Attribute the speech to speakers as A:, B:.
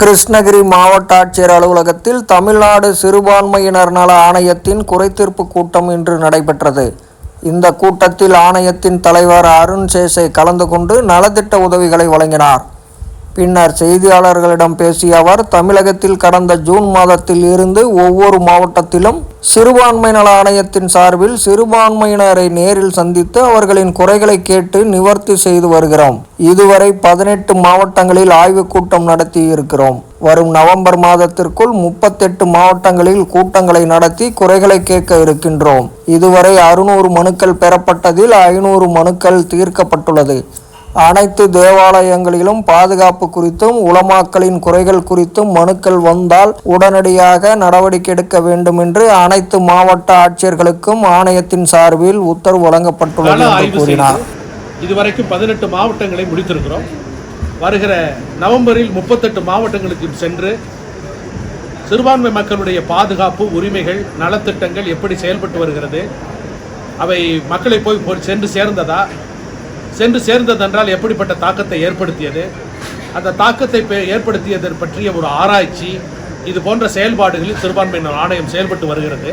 A: கிருஷ்ணகிரி மாவட்ட ஆட்சியர் அலுவலகத்தில் தமிழ்நாடு சிறுபான்மையினர் நல ஆணையத்தின் குறைதீர்ப்பு கூட்டம் இன்று நடைபெற்றது இந்த கூட்டத்தில் ஆணையத்தின் தலைவர் அருண் சேஷை கலந்து கொண்டு நலத்திட்ட உதவிகளை வழங்கினார் பின்னர் செய்தியாளர்களிடம் பேசிய அவர் தமிழகத்தில் கடந்த ஜூன் மாதத்தில் இருந்து ஒவ்வொரு மாவட்டத்திலும் சிறுபான்மை நல ஆணையத்தின் சார்பில் சிறுபான்மையினரை நேரில் சந்தித்து அவர்களின் குறைகளை கேட்டு நிவர்த்தி செய்து வருகிறோம் இதுவரை பதினெட்டு மாவட்டங்களில் ஆய்வுக் கூட்டம் நடத்தி இருக்கிறோம் வரும் நவம்பர் மாதத்திற்குள் முப்பத்தெட்டு மாவட்டங்களில் கூட்டங்களை நடத்தி குறைகளை கேட்க இருக்கின்றோம் இதுவரை அறுநூறு மனுக்கள் பெறப்பட்டதில் ஐநூறு மனுக்கள் தீர்க்கப்பட்டுள்ளது அனைத்து தேவாலயங்களிலும் பாதுகாப்பு குறித்தும் உலமாக்களின் குறைகள் குறித்தும் மனுக்கள் வந்தால் உடனடியாக நடவடிக்கை எடுக்க வேண்டும் என்று அனைத்து மாவட்ட ஆட்சியர்களுக்கும் ஆணையத்தின் சார்பில் உத்தரவு வழங்கப்பட்டுள்ளது என்று கூறினார்
B: இதுவரைக்கும் பதினெட்டு மாவட்டங்களை முடித்திருக்கிறோம் வருகிற நவம்பரில் முப்பத்தெட்டு மாவட்டங்களுக்கு சென்று சிறுபான்மை மக்களுடைய பாதுகாப்பு உரிமைகள் நலத்திட்டங்கள் எப்படி செயல்பட்டு வருகிறது அவை மக்களை போய் சென்று சேர்ந்ததா சென்று சேர்ந்ததென்றால் எப்படிப்பட்ட தாக்கத்தை ஏற்படுத்தியது அந்த தாக்கத்தை ஏற்படுத்தியது பற்றிய ஒரு ஆராய்ச்சி இது போன்ற செயல்பாடுகளில் சிறுபான்மையினர் ஆணையம் செயல்பட்டு வருகிறது